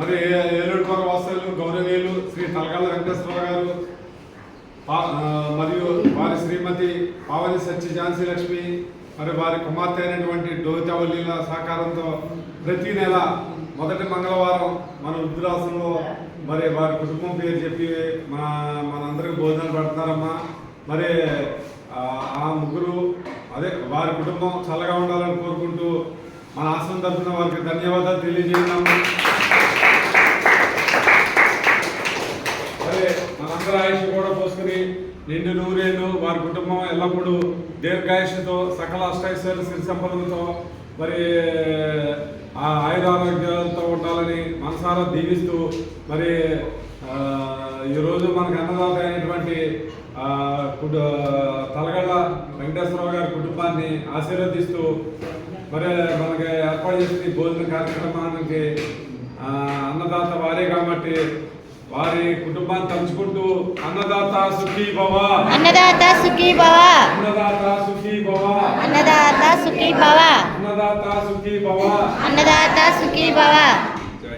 మరి ఏలూరు పౌర వాసులు గౌరవీయులు శ్రీ తలకాల వెంకటేశ్వర గారు పా- మరియు వారి శ్రీమతి పావని సత్య ఝాన్సీ లక్ష్మి మరి వారి కుమార్తె అయినటువంటి డోతవల్లిల సహకారంతో ప్రతి నెల మొదటి మంగళవారం మన వృద్ధురాశ్రమంలో మరి వారి కుటుంబం పేరు చెప్పి మన మనందరికీ భోజనాలు పెడతారమ్మా మరి ఆ, ముగ్గురు అదే వారి కుటుంబం చల్లగా ఉండాలని కోరుకుంటూ మన ఆశ్రమం తరఫున వారికి ధన్యవాదాలు తెలియజేయడం కూడా నిండు నూరేళ్ళు వారి కుటుంబం ఎల్లప్పుడూ దీర్ఘాయుషతో సకల అష్టైశ్వర్య సిరి సంపదలతో మరి ఆ ఆయురారోగ్యాలతో ఉండాలని మనసారా దీవిస్తూ మరి ఈరోజు మనకు అన్నదాత అయినటువంటి తలగళ్ళ వెంకటేశ్వరరావు గారి కుటుంబాన్ని ఆశీర్వదిస్తూ మరి మనకి ఏర్పాటు చేసిన భోజన కార్యక్రమానికి అన్నదాత వారే కాబట్టి వారి కుటుంబాన్ని తలుచుకుంటూ అన్నదాత సుఖీ భవ. అన్నదాత సుఖీ భవ. అన్నదాత సుఖీ భవ. అన్నదాత సుఖీ భవ. అన్నదాత సుఖీ భవ. అన్నదాత సుఖీ భవ.